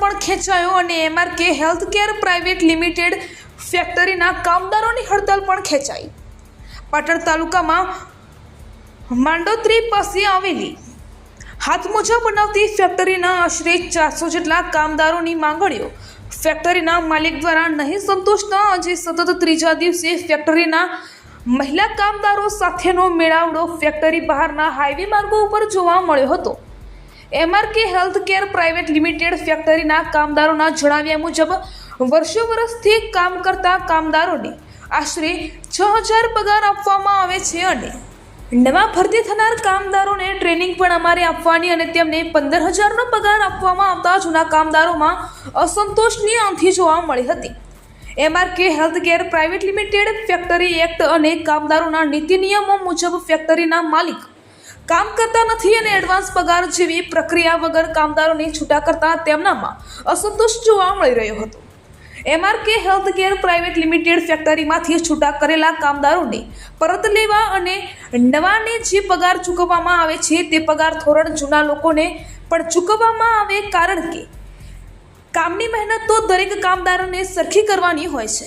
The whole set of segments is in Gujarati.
પણ ખેંચાયો અને MRK health care private limited ફેક્ટરીના કામદારોની હડતાલ પણ ખેંચાઈ. પાટણ તાલુકામાં માંડોત્રી પાસે આવેલી હાથમોજા બનાવતી ફેક્ટરીના આશરે ચારસો જેટલા કામદારોની માંગણીઓ ફેક્ટરીના માલિક દ્વારા નહીં સંતોષતા આજે સતત ત્રીજા દિવસે ફેક્ટરીના મહિલા કામદારો સાથેનો મેળાવડો ફેક્ટરી બહારના હાઈવે માર્ગો ઉપર જોવા મળ્યો હતો. MRK health care private limited ફેક્ટરીના કામદારોના જણાવ્યા મુજબ, વર્ષો વર્ષથી કામ કરતા કામદારોને આશરે છ હજાર પગાર આપવામાં આવે છે અને નવા ભરતી થનાર કામદારોને ટ્રેનિંગ પણ અમારે આપવાની અને તેમને પંદર હજારનો પગાર આપવામાં આવતા જૂના કામદારોમાં અસંતોષની આંથી જોવા મળી હતી. MRK health care private limited factory act અને કામદારોના નીતિ નિયમો મુજબ ફેક્ટરીના માલિક કામ કરતા નથી અને એડવાન્સ પગાર જેવી પ્રક્રિયા વગર કામદારોને છૂટા કરતા તેમનામાં અસંતોષ જોવા મળી રહ્યો હતો. MRK health care private limited ફેક્ટરીમાંથી છૂટા કરેલા કામદારોને પરત લેવા અને નવાને જે પગાર ચૂકવવામાં આવે છે તે પગાર ધોરણ જૂના લોકોને પણ ચૂકવવામાં આવે કારણ કે કામની મહેનત તો દરેક કામદારોને સરખી કરવાની હોય છે.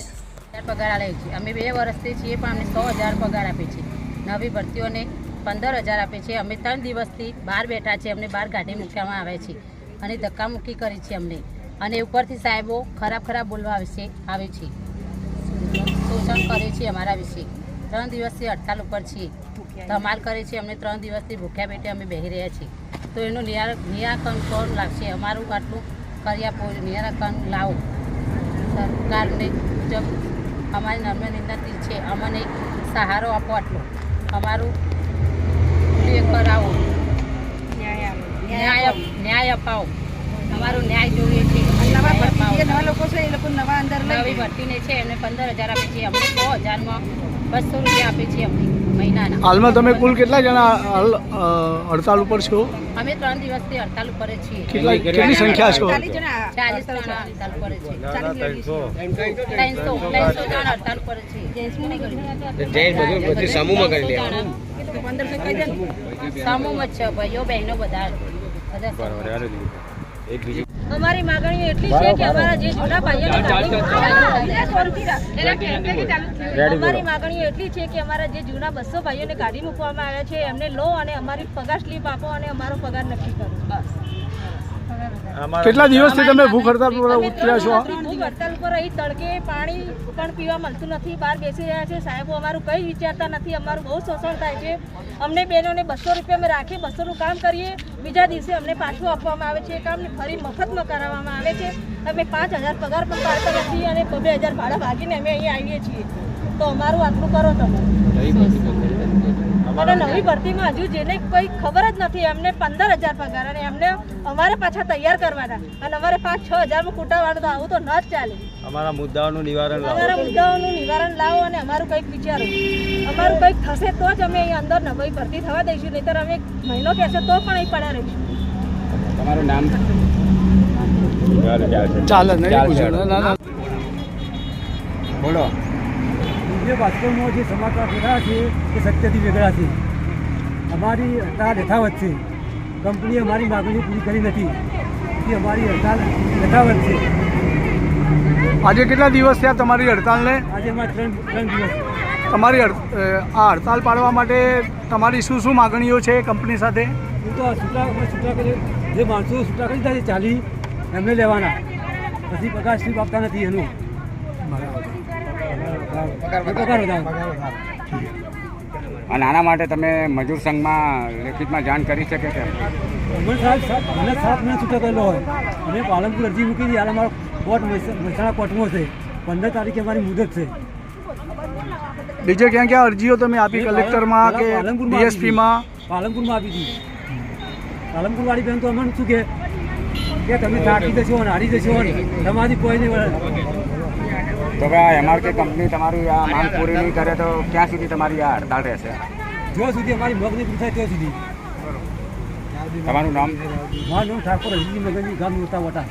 પગાર આલે છે. અમે બે વર્ષથી છીએ પણ અમને સો હજાર પગાર આપે છે. નવી ભરતીઓને પંદર હજાર આપે છે. અમે ત્રણ દિવસથી બહાર બેઠા છે અમને બહાર ગાડી મૂકવામાં આવે છે અને ધક્કામુક્કી કરી છે અમને. અને ઉપરથી સાહેબો ખરાબ ખરાબ બોલવા વિશે આવે છે. શોષણ કરે છે અમારા વિશે. ત્રણ દિવસથી હડતાલ ઉપર છીએ. ધમાલ કરે છે. અમને ત્રણ દિવસથી ભૂખ્યા પેટે અમે બેસી રહ્યા છીએ. તો એનું નિરા, નિરાકરણ કોણ લાગશે અમારું આટલું કરી આપો નિરાકરણ લાવો. સરકારને જો અમારી નર્મ તીર છે. અમને સહારો આપો આટલો. અમારું એ આવો ન્યાય ન્યાય અપાવો. તમારો ન્યાય જોઈએ છે. નવા લોકો છે એ લોકો નવા અંદર નવી ભરતીને છે એમને પંદર હજાર આપે છે અમને સો હજારમાં બસો રૂપિયા આપે છે અમને. મહિનાના. હાલમાં તમે કુલ કેટલા જણા હડતાલ ઉપર છો? અમે ત્રણ દિવસથી હડતાલ ઉપર છીએ. કેટલા કેટલી સંખ્યા છો? ચાલીસ જણા હડતાલ ઉપર છે ત્રણસો. ત્રણસો જણા હડતાલ ઉપર છે જૈન બધું સમૂહમાં કરી છે ભાઈઓ બહેનો બધા. બધા એક બીજું. અમારી માંગણીઓ એટલી છે કે અમારા જે જૂના ભાઈઓને અમારી માંગણીઓ એટલી છે કે અમારા જે જૂના બસો ભાઈઓને કાઢી મૂકવામાં આવ્યા છે એમને લો અને અમારી પગાર સ્લીપ આપો અને અમારો પગાર નક્કી કરો. બસ. કેટલા દિવસથી તમે ભૂખ હડતાલ પર ઉતર્યા છો? હડતાલ પર અહીં તડકે પાણી પણ પીવા મળતું નથી. બહાર બેસી રહ્યા છે. સાહેબો અમારું કંઈ વિચારતા નથી. અમારું બહુ શોષણ થાય છે. અમને બહેનોને બસો રૂપિયા અમે રાખી બસોનું કામ કરીએ. બીજા દિવસે અમને પાછું આપવામાં આવે છે. કામને ફરી મફતમાં કરાવવામાં આવે છે. અમે પાંચ હજાર પગાર પણ પાડતા નથી અને બે હજાર ભાડા ભાગીને અમે અહીંયા આવીએ છીએ. તો અમારું આટલું કરો તમે. અને નવી ભરતીમાં હજુ જેને કોઈ ખબર જ નથી એમને પંદર હજાર પગાર અને એમને અમારે પાછા તૈયાર કરવાના. અને અમારે પાંચ છ હજારમાં કૂટાવાનું તો આવું તો ન જ ચાલે. અમારા મુદ્દાઓનું નિવારણ અમારા મુદ્દાઓનું નિવારણ લાવો અને અમારું કંઈક વિચારો. અમારું કંઈક થશે તો જ અમે અહીં અંદર નવી ભરતી થવા દઈશું નહીતર અમે મહિનો કહેશે તો પણ અહીં પડ્યા રહીશું. તમારું નામ? ચાલે નહીં પૂછો. ના, ના, ના. બોલો. જે વાસ્તવમાં જે સમાચાર વેગળા છે એ સત્યથી વેગળા છે. અમારી હડતાલ યથાવત છે. કંપનીએ અમારી માગણી પૂરી કરી નથી. એ અમારી હડતાલ યથાવત છે. આજે કેટલા દિવસ થયા તમારી હડતાલને? આજે અમારે ત્રણ ત્રણ દિવસ. તમારી આ હડતાલ પાડવા માટે તમારી શું શું માગણીઓ છે કંપની સાથે? હું તો છૂટા જે માણસો છૂટા કરી દીધા છે ચાલી એમને લેવાના. પછી પગાર સ્લીપ આપતા નથી એનું. વધારો અને આના માટે તમે મજૂર સંઘમાં લેખિતમાં જાણ કરી શકે છે? મને સાહેબ સાત- મને મહિના છૂટો કરેલો હોય. અને પાલનપુર અરજી મૂકી હતી. હાલ અમારો કોર્ટ મહેસા- મહેસાણા કોર્ટમાં છે. પંદર તારીખે અમારી મુદત છે. બીજે ક્યાં ક્યાં અરજીઓ તમે આપી? કલેક્ટરમાં કે. ડીએસપીમાં પાલનપુરમાં આપી હતી. પાલનપુર વાળી બેન તો અમને શું કે કે તમે થાકી જશો અને હારી જશો અને તમારી કોઈ નહીં વળે. તો આ એમઆરકે કંપની તમારી આ માંગ પૂરી નહીં કરે તો ક્યાં સુધી તમારી આ હડતાલ રહેશે? જ્યાં સુધી અમારી મગની પૂછાય ત્યાં સુધી. તમારું નામ? મારું નામ ઠાકોર હજી મગનજી ગામ મોટા વટા.